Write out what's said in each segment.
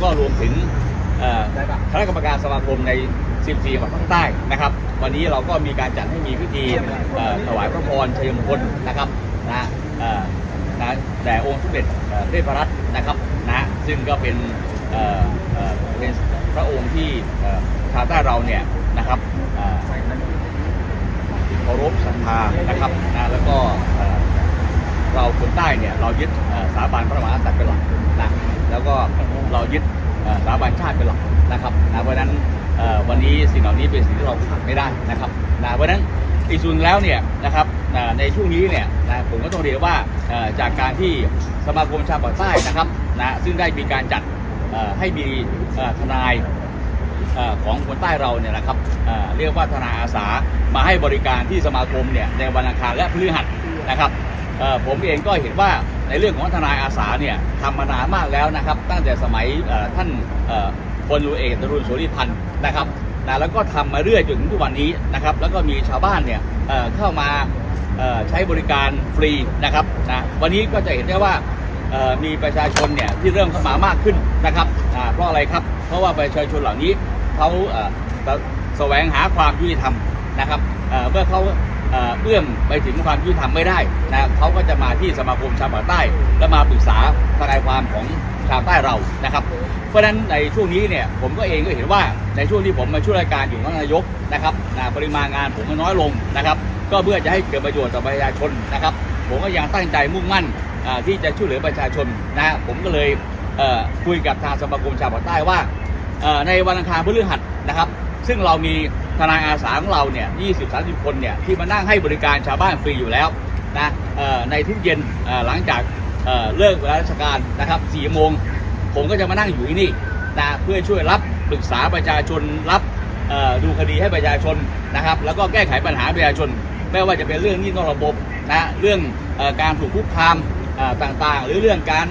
แล้วก็รวมถึงเอ่อคณะกรรมการสมาคมใน 14จังหวัดภาคใต้นะครับ วันนี้เราก็มีการจัดให้มีพิธีเอ่อถวายพระพรชัยมงคลนะครับนะเอ่อนะแด่องค์สมเด็จเอ่อเทพรัตน์นะครับนะซึ่งก็เป็นเอ่อเอ่อเป็นพระองค์ที่เอ่อชาวใต้เราเนี่ยนะครับเอ่อเคารพศรัทธานะครับนะแล้วก็เอ่อเราคนใต้เนี่ยเรายึดเอ่อสถาบันพระมหากษัตริย์เป็นหลักนะแล้วก็ เรายึดสถาบันชาติเป็นหลักนะครับนะเพราะนั้นวันนี้สิ่งเหล่านี้เป็นสิ่งที่เราขาดไม่ได้นะครับนะเพราะนั้นอีกส่วนแล้วเนี่ยนะครับในช่วงนี้เนี่ยนะผมก็ต้องเรียนว่าจากการที่สมาคมชาวปากใต้นะครับนะซึ่งได้มีการจัดให้มีทนายอของคนใต้เราเนี่ยนะครับเรียกว่าทนายอาสามาให้บริการที่สมาคมเนี่ยในวันอังคารและพฤหัสนะครับผมเองก็เห็นว่า ในเรื่องของทนายอาสาเนี่ยทำมานานมากแล้วนะครับ ตั้งแต่สมัยท่านพลรุเอกตรุนโสริพันธ์นะครับนะแล้วก็ทำมาเรื่อยจนถึงทุกวันนี้นะครับ แล้วก็มีชาวบ้านเนี่ยเเข้ามาใช้บริการฟรีนะครับนะวันนี้ก็จะเห็นได้ว่ามีประชาชนเนี่ยที่เริ่มเข้ามามากขึ้นนะครับเพราะอะไรครับ เพราะว่าประชาชนเหล่านี้เขาแสวงหาความยุติธรรมนะครับเเมื่อเขา เอื้อมไปถึงความยุติธรรมไม่ได้นะเขาก็จะมาที่สมาคมชาวปาใต้ และมาปรึกษาทนายความของชาวใต้เรานะครับ เพราะฉะนั้นในช่วงนี้เนี่ยผมก็เองก็เห็นว่าในช่วงที่ผมมาช่วยรายการอยู่ท่านนายกนะครับปริมาณงานผมก็น้อยลงนะครับ ก็เพื่อจะให้เกิดประโยชน์ต่อประชาชนนะครับ ผมก็ยังตั้งใจมุ่งมั่นที่จะช่วยเหลือประชาชนนะผมก็เลยคุยกับทางสมาคมชาวปาใต้ว่าในวันอังคารพฤหัสนะครับ ซึ่งเรามี ทนายอาสาของเราเนี่ย20-30 คนเนี่ยที่มานั่งให้บริการชาวบ้านฟรีอยู่แล้วนะในทุกเย็นหลังจากเเลิกเวลาราชการนะครับ4โมงผมก็จะมานั่งอยู่ที่นี่นะเพื่อช่วยรับปรึกษาประชาชนรับดูคดีให้ประชาชนนะครับ แล้วก็แก้ไขปัญหาประชาชน ไม่ว่าจะเป็นเรื่องนี้นอกระบบนะเรื่องอการถูกคุกคามต่างๆ หรือเรื่องการ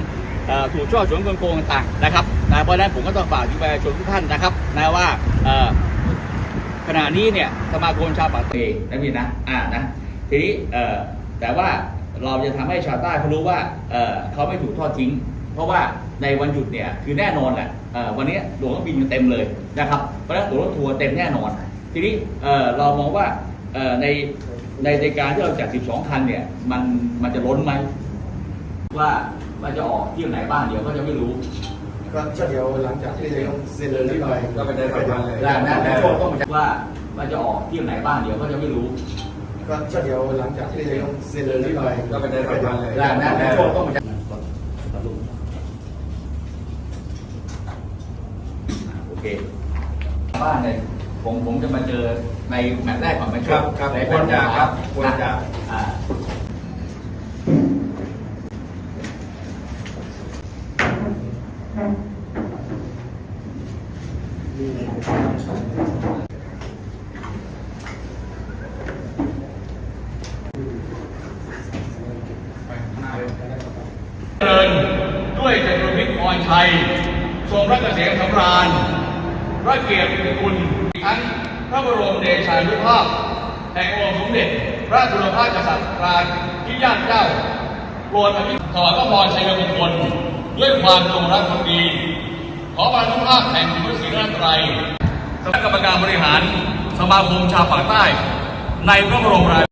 ถูกช่อฉนโกงต่างๆนะครับนะเพราะฉะนั้นผมก็ต้องฝากถึงประชาชนทุกท่านนะครับนะว่า ขณะนี้เนี่ยสมาคมชาวปากเตนะพี่นะอ่านะทีนี้เอ่อแต่ว่าเราจะทำให้ชาวใต้เขารู้ว่าเอ่อเขาไม่ถูกทอดทิ้ง เพราะว่าในวันหยุดเนี่ยคือแน่นอนแหละเอ่อวันนี้ตั๋วเครื่องบินเต็มเลยนะครับเพราะฉะนั้นตั๋วรถทัวร์เต็มแน่นอน ทีนี้เอ่อเรามองว่าเอ่อในในในการที่เราจัด 12 คันเนี่ยมันมันจะล้นไหมว่าว่าจะออกเที่ยวไหนบ้างเดี๋ยวก็จะไม่รู้ ก็เดี๋ยวหลังจากที่นายกเซ็นเลยไปก็ไปได้ประมาณเลยแล้วนะแต่ต้องว่าว่าจะออกที่ไหนบ้างเดี๋ยวก็จะไม่รู้ก็เดี๋ยวหลังจากที่นายกเซ็นเลยไปก็ไปได้ประมาณเลยแล้วนะแต่ต้องโอเคบ้านเนี่ยผมผมจะมาเจอในแมตช์แรกก่อนไหมครับครับในควรจะครับควรจะอ่า เดินด้วยจตุรพิษพรชัย ทรงพระเกษมสำราญ พระเกียรติคุณทั้งพระบรมเดชานุภาพแห่งองค์สมเด็จ พระจุลภาคกษัตริย์ราชที่ย่านเจ้าโปรดอภิถวายพระพรชัยมงคลด้วยความจงรักภักดี อบานุภาพแห่งพระศรีรัตนตรคณะกรรมการบริหารสมาคมชาวปากใต้ ในพระบรมราช